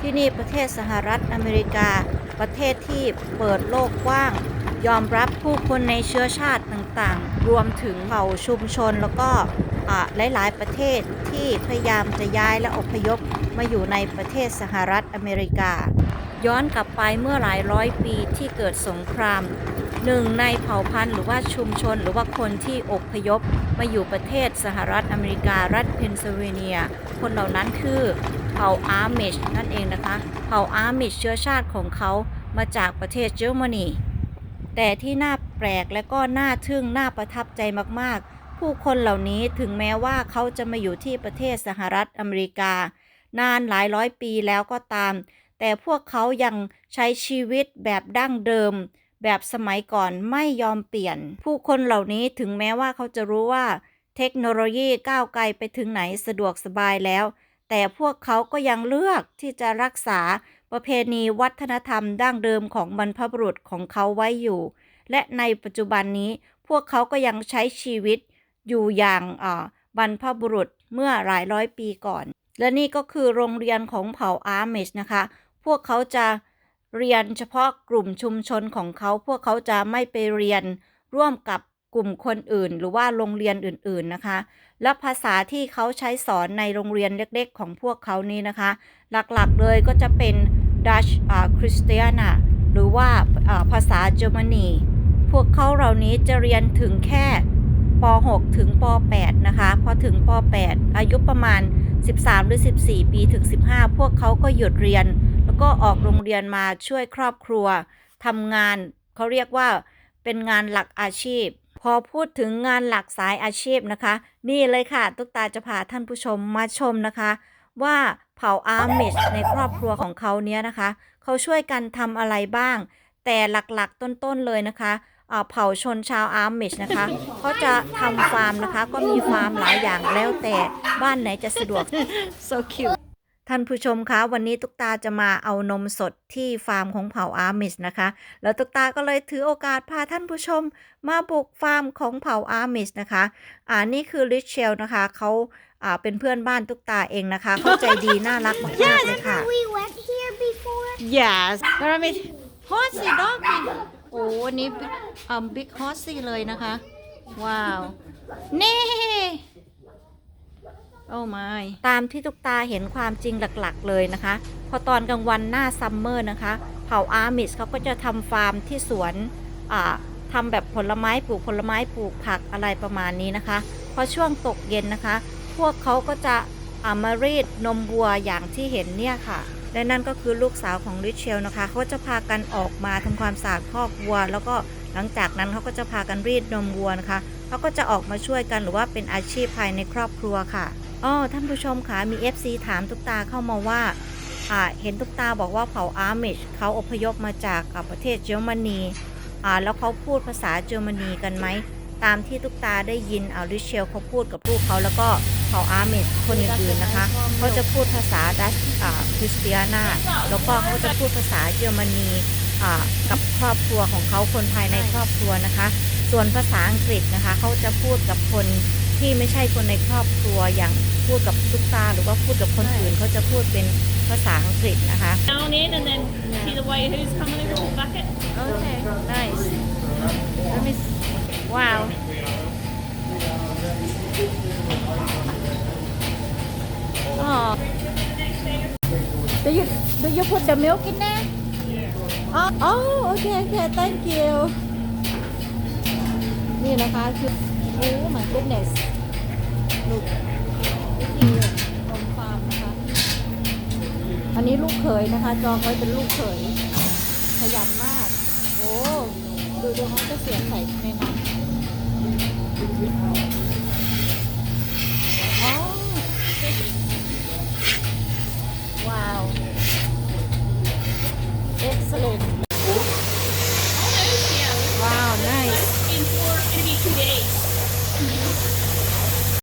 ที่นี่ประเทศสหรัฐอเมริกา ประเทศที่เปิดโลกกว้าง ยอมรับผู้คนในเชื้อชาติต่างๆ รวมถึงเผ่าชุมชนแล้วก็หลาย ๆ ประเทศที่พยายามจะย้ายและอพยพมาอยู่ในประเทศสหรัฐอเมริกา ย้อนกลับไปเมื่อหลายร้อยปีที่เกิดสงครามหนึ่งในเผ่าพันธุ์หรือว่าชุมชนหรือว่าคนที่อพยพมาอยู่ประเทศสหรัฐอเมริการัฐเพนซิลเวเนีย คนเหล่านั้นคือ ผ่าอาร์มิชนั่นเองนะคะ เผ่าอาร์มิชเชื้อชาติของเขามาจากประเทศเยอรมนี แต่ที่น่าแปลกและก็น่าทึ่งน่าประทับใจมากๆ ผู้คนเหล่านี้ถึงแม้ว่าเขาจะมาอยู่ที่ประเทศสหรัฐอเมริกา นานหลายร้อยปีแล้วก็ตาม แต่พวกเขายังใช้ชีวิตแบบดั้งเดิม แบบสมัยก่อนไม่ยอมเปลี่ยน ผู้คนเหล่านี้ถึงแม้ว่าเขาจะรู้ว่า เทคโนโลยีก้าวไกลไปถึงไหนสะดวกสบายแล้ว แต่พวกเขาก็ยังเลือกที่จะรักษาประเพณีวัฒนธรรมดั้งเดิมของบรรพบุรุษของเขาไว้อยู่ และในปัจจุบันนี้พวกเขาก็ยังใช้ชีวิตอยู่อย่างบรรพบุรุษเมื่อหลายร้อยปีก่อน และนี่ก็คือโรงเรียนของเผ่าอาร์เมชนะคะ พวกเขาจะเรียนเฉพาะกลุ่มชุมชนของเขา พวกเขาจะไม่ไปเรียนร่วมกับ กลุ่มคนอื่น หรือว่าโรงเรียนอื่นๆนะคะ และภาษาที่เขาใช้สอนในโรงเรียนเล็กๆ ของพวกเขานี้นะคะ หลักๆเลยก็จะเป็น Dutch อ่า Christiana หรือว่าอ่าภาษาเยอรมนีพวกเขาเหล่านี้จะเรียนถึงแค่ป .6 ถึงป .8 นะคะ พอถึงป .8 อายุประมาณ 13 หรือ 14 ปีถึง 15 พวกเขาก็หยุดเรียน แล้วก็ออกโรงเรียนมาช่วยครอบครัวทำงานเขาเรียกว่าเป็นงานหลักอาชีพ พอพูดถึงงานหลักสายอาชีพนะคะ นี่เลยค่ะ ตุ๊กตาจะพาท่านผู้ชมมาชมนะคะ ว่าเผ่าอาร์มิชในครอบครัวของเขาเนี้ยนะคะ เขาช่วยกันทำอะไรบ้าง แต่หลักๆต้นๆเลยนะคะเผ่าชนชาวอาร์มิชนะคะเขาจะทำฟาร์มนะคะ ก็มีฟาร์มหลายอย่างแล้วแต่บ้านไหนจะสะดวก so cute ท่านผู้ชมคะวันนี้ตุ๊กตาจะมาเอานมสดที่ฟาร์มของเผ่าอาร์มิชนะคะ แล้วตุ๊กตาก็เลยถือโอกาสพาท่านผู้ชมมาบุกฟาร์มของเผ่าอาร์มิชนะคะอ่านี่คือลิเชลนะคะเขาอ่าเป็นเพื่อนบ้านตุ๊กตาเองนะคะเข้าใจดีน่ารักมากๆเลยค่ะ We went here before. Yes แล้วเรามีฮอสซี่ด็อกโอ้วันนี้บิ๊กอ่าบิ๊กฮอสซี่เลยนะคะ ว้าว นี่ โอ้ไม่ตามที่ทุกตาเห็นความจริงหลักๆ เลยนะคะ พอตอนกลางวันหน้าซัมเมอร์นะคะ เผ่าอาร์มิสเขาก็จะทำฟาร์มที่สวนอ่าทำแบบผลไม้ปลูกผลไม้ปลูกผักอะไรประมาณนี้นะคะ พอช่วงตกเย็นนะคะ พวกเขาก็จะอามารีดนมวัวอย่างที่เห็นเนี่ยค่ะและนั่นก็คือลูกสาวของริเชลนะคะ เขาจะพากันออกมาทำความสะอาดคอกวัว แล้วก็หลังจากนั้นเขาก็จะพากันรีดนมวัวนะคะ เขาก็จะออกมาช่วยกันหรือว่าเป็นอาชีพภายในครอบครัวค่ะ อ๋อท่านผู้ชมคะมี FC ถามตุ๊กตาเข้ามาว่า่าเห็นตุ๊กตาบอกว่าเผ่าอาร์มิชเขาอพยพมาจากประเทศเยอรมนีอ่าแล้วเขาพูดภาษาเยอรมนีกันไหม ตามที่ตุ๊กตาได้ยินอาริเชลเขาพูดกับลูกเขาแล้วก็เผ่าอาร์มิชคนอื่นๆนะคะเขาจะพูดภาษาดัชอ่าคริสเตียนาแล้วก็เขาจะพูดภาษาเยอรมนีอ่ากับครอบครัวของเขาคนภายในครอบครัวนะคะ ส่วนภาษาอังกฤษนะคะเขาจะพูดกับคน ที่ไม่ใช่คนในครอบครัวอย่างพูดกับตุ๊กตาหรือว่าพูดกับคนอื่นเขาจะพูดเป็นภาษาอังกฤษนะคะ down in and then see the way who's coming over the bucket. โอเค nice Let me s- wow oh do you do you put the milk in there oh oh okay okay thank you นี่นะคะคือ โอ้ my goodness ลูกวิธีนมฟาร์มนะคะ อันนี้ลูกเขยนะคะ จองไว้เป็นลูกเขยขยันมาก โอ้ดูดูเขาจะเสียบใส่ในนั้นอ๋อว้าว excellent